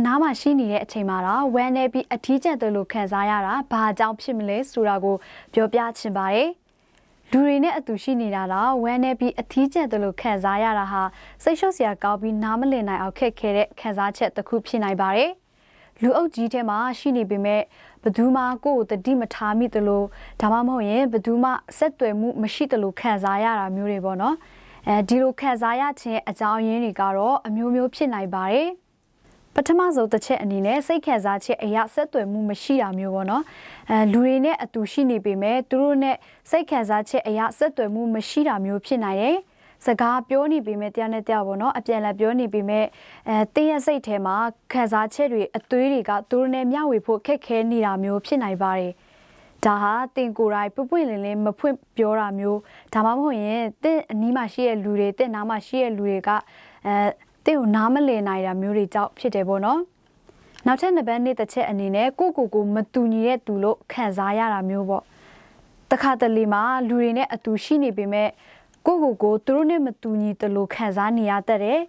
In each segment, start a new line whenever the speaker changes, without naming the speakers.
အနားမှာရှိနေတဲ့အချိန်မှာတော့ဝမ်းနေပြီးအထီးကျန်တယ်လို့ခံစားရတာဘာကြောင့်ဖြစ်မလဲဆိုတာကိုပြောပြချင်ပါတယ်လူတွေနဲ့အတူရှိနေတာတော့ဝမ်းနေပြီးအထီးကျန်တယ်လို့ခံစားရတာဟာစိတ်ရှုပ်စရာကောင်းပြီးနားမလည်နိုင်အောင်ခက်ခဲတဲ့ခံစားချက်တစ်ခုဖြစ်နိုင်ပါတယ်လူအုပ်ကြီးထဲမှာရှိနေပေမဲ့ဘယ်သူမှကိုယ့်ကိုတတိမထားမိသလိုဒါမှမဟုတ်ရင်ဘယ်သူမှဆက်သွယ်မှုမရှိသလိုခံစားရတာမျိုးတွေပေါ့နော်အဲဒီလိုခံစားရခြင်းအကြောင်းရင်းတွေကတော့အမျိုးမျိုးဖြစ်နိုင်ပါတယ် ပထမဆုံးတစ်ချက်အနေနဲ့စိတ်ခံစားချက်အရာဆက်သွယ်မှုမရှိတာမျိုးပေါ့နော်အဲလူတွေနဲ့အတူရှိနေပေမဲ့သူတို့နဲ့စိတ်ခံစားချက်အရာဆက်သွယ်မှုမရှိတာမျိုးဖြစ်နိုင်တယ်စကားပြောနေပေမဲ့တရားနဲ့တရားပေါ့နော်အပြန်အလှန်ပြောနေပေမဲ့အဲတင်းရဲ့စိတ်ထဲမှာခံစားချက်တွေအသွေးတွေကသူတို့နဲ့မျှဝေဖို့ခက်ခဲနေတာမျိုးဖြစ်နိုင်ပါတယ်ဒါဟာတင်ကိုယ်တိုင်ပွပွင့်လင်းလင်းမဖွင့်ပြောတာမျိုးဒါမှမဟုတ်ရင်တင့်အနီးမှာရှိတဲ့လူတွေတင့်နားမှာရှိတဲ့လူတွေကအဲ တင့်ကိုနားမလည်နိုင်တာမျိုးတွေကြောင့်ဖြစ်တယ်ပေါ့နော်နောက်ထပ်နှစ်ပတ်နေ့တစ်ချက်အနေနဲ့ကိုကိုကိုမတူညီတဲ့သူလို့ခံစားရတာမျိုးပေါ့တခါတလေမှာလူတွေနဲ့အတူရှိနေပေမဲ့ကိုကိုကိုသူတို့နဲ့မတူညီတလို့ခံစားနေရတတ်တယ်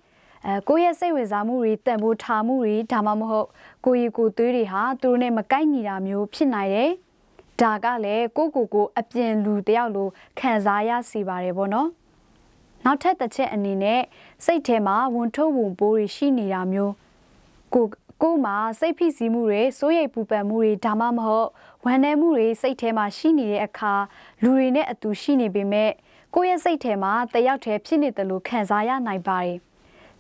အဲကိုယ့်ရဲ့စိတ်ဝင်စားမှုတွေတန်ဖိုးထားမှုတွေဒါမှမဟုတ်ကိုရီကိုသွေးတွေဟာသူတို့နဲ့မကိုက်ညီတာမျိုးဖြစ်နိုင်တယ်ဒါကလည်းကိုကိုကိုအပြင်လူတယောက်လိုခံစားရစီပါတယ်ပေါ့နော် နောက်ထပ်တစ်ချက်အနေနဲ့စိတ်ထဲမှာဝန်ထုတ်ဝန်ပိုးတွေရှိနေတာမျိုးကိုကိုမှစိတ်ဖိစီးမှုတွေစိုးရိမ်ပူပန်မှုတွေဒါမှမဟုတ်ဝမ်းနည်းမှုတွေစိတ်ထဲမှာရှိနေတဲ့အခါလူတွေနဲ့အတူရှိနေပေမဲ့ကိုယ့်ရဲ့စိတ်ထဲမှာတယောက်တည်းဖြစ်နေတယ်လို့ခံစားရနိုင်ပါတယ်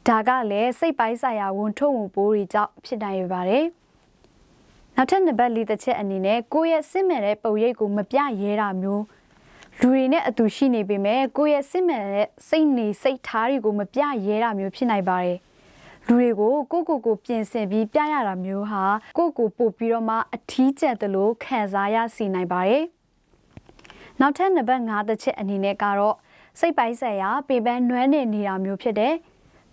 ဒါကလည်းစိတ်ပိုင်းဆိုင်ရာဝန်ထုတ်ဝန်ပိုးတွေကြောင့်ဖြစ်နိုင်ရပါတယ်နောက်ထပ်နံပါတ်၄တစ်ချက်အနေနဲ့ကိုယ့်ရဲ့စစ်မှန်တဲ့ပုံရိပ်ကိုမပြရဲတာမျိုး လူတွေနဲ့အတူရှိနေပေမဲ့ကိုယ့်ရဲ့စစ်မှန်တဲ့စိတ်နေစိတ်ထားတွေကိုမပြရဲတာမျိုးဖြစ်နိုင်ပါတယ်လူတွေကိုကိုကိုကိုပြင်ဆင်ပြီးပြရတာမျိုးဟာကိုကိုပို့ပြီးတော့မှအထီးကျန်တယ်လို့ခံစားရစီနိုင်ပါတယ်နောက်ထပ်နံပါတ်5တစ်ချက်အနေနဲ့ကတော့စိတ်ပိုင်းဆိုင်ရာပေပန်းနွမ်းနေနေတာမျိုးဖြစ်တဲ့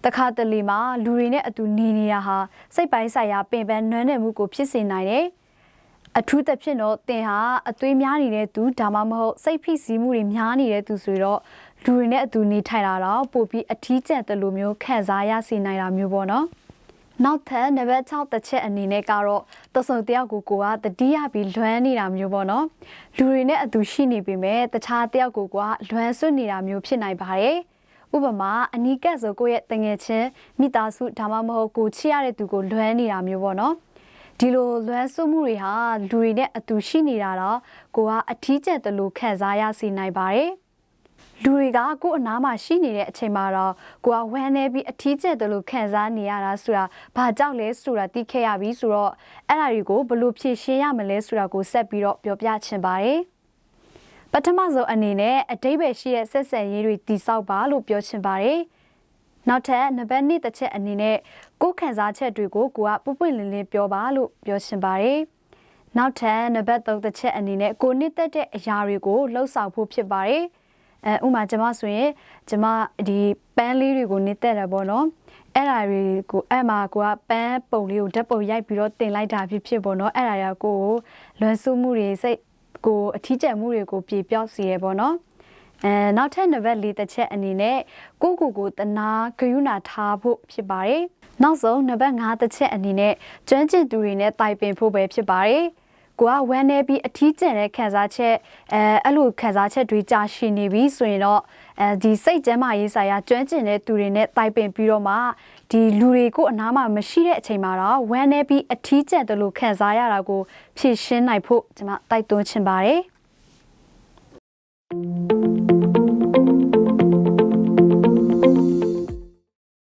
တခါတလေမှာလူတွေနဲ့အတူနေနေတာဟာစိတ်ပိုင်းဆိုင်ရာပင်ပန်းနွမ်းနယ်မှုကိုဖြစ်စေနိုင်တယ် အထူးသဖြင့်တော့တင်ဟာအသွေးများနေတဲ့သူဒါမှမဟုတ်စိတ်ဖိစီးမှုတွေများနေတဲ့သူဆိုတော့လူတွေနဲ့အတူနေထိုင်တာတော့ပို့ပြီးအထီးကျန်တယ်လို့မျိုးခံစားရစေနိုင်တာမျိုးပေါ့နော်နောက်ထပ်နံပါတ်6တစ်ချက်အနေနဲ့ကတော့တဆုံတယောက်ကိုကိုကတတိယပြီးလွမ်းနေတာမျိုးပေါ့နော်လူတွေနဲ့အတူရှိနေပေမဲ့တခြားတယောက်ကိုကလွမ်းဆွနေတာမျိုးဖြစ်နိုင်ပါတယ်ဥပမာအနီးကပ်ဆိုကိုယ့်ရဲ့တငယ်ချင်းမိသားစုဒါမှမဟုတ်ကိုချစ်ရတဲ့သူကိုလွမ်းနေတာမျိုးပေါ့နော် ဒီလိုလွမ်းဆွမှုတွေဟာလူတွေနဲ့အတူရှိနေတာတော့ကိုကအထီးကျက်တယ်လို့ခံစားရစေနိုင်ပါတယ်လူတွေကကိုယ့်အနားမှာရှိနေတဲ့အချိန်မှာတော့ကိုကဝမ်းနေပြီးအထီးကျက်တယ်လို့ခံစားနေရတာဆိုတာဘာကြောင့်လဲဆိုတာသိခဲ့ရပြီဆိုတော့အဲ့ဒါတွေကိုဘယ်လိုဖြေရှင်းရမလဲဆိုတာကိုဆက်ပြီးတော့ပြောပြချင်ပါတယ်ပထမဆုံးအနေနဲ့အတိတ်ပဲရှိတဲ့ဆက်ဆံရေးတွေတည်ဆောက်ပါလို့ပြောချင်ပါတယ် နောက်ထပ်နံပါတ်2တစ်ချက်အနေနဲ့ကိုယ်ခံစားချက်တွေကိုကိုကပွပွင့်လင်းလင်းပြောပါလို့ပြောချင်ပါတယ်နောက်ထပ်နံပါတ်3တစ်ချက်အနေနဲ့ကိုနှစ်သက်တဲ့အရာတွေကိုလှုပ်ဆောင်ဖို့ဖြစ်ပါတယ်အဲဥမာကျွန်မဆိုရင်ကျွန်မဒီပန်းလေးတွေကိုနှစ်သက်တယ်ပေါ့နော်အဲ့ဒါတွေကိုအဲ့မှာကိုကပန်းပုံလေးကိုဓာတ်ပုံရိုက်ပြီးတော့တင်လိုက်တာဖြစ်ဖြစ်ပေါ့နော်အဲ့ဒါရကိုကိုလွန်ဆူမှုတွေစိတ်ကိုအထီးကျန်မှုတွေကိုပြေပြောက်စေရပေါ့နော် အဲနောက်ထပ်နံပါတ်၄တစ်ချက်အနေနဲ့ကိုကိုကိုတနာဂယုဏထားဖို့ဖြစ်ပါတယ်နောက်ဆုံးနံပါတ်5တစ်ချက်အနေနဲ့ကျွမ်းကျင်သူတွေနဲ့တိုင်ပင်ဖို့ပဲဖြစ်ပါတယ်ကိုကဝမ်းနေပြီးအထီးကျန်တဲ့ခံစားချက်အဲအဲ့လိုခံစားချက်တွေကြာရှည်နေပြီဆိုရင်တော့အဲဒီစိတ်ကျမ်းမာရေးဆိုင်ရာကျွမ်းကျင်တဲ့သူတွေနဲ့တိုင်ပင်ပြီးတော့မှဒီလူတွေကိုအနားမှာမရှိတဲ့အချိန်မှာတော့ဝမ်းနေပြီးအထီးကျန်တယ်လို့ခံစားရတာကိုဖြည့်ရှင်းနိုင်ဖို့ကျွန်မတိုက်တွန်းချင်ပါတယ်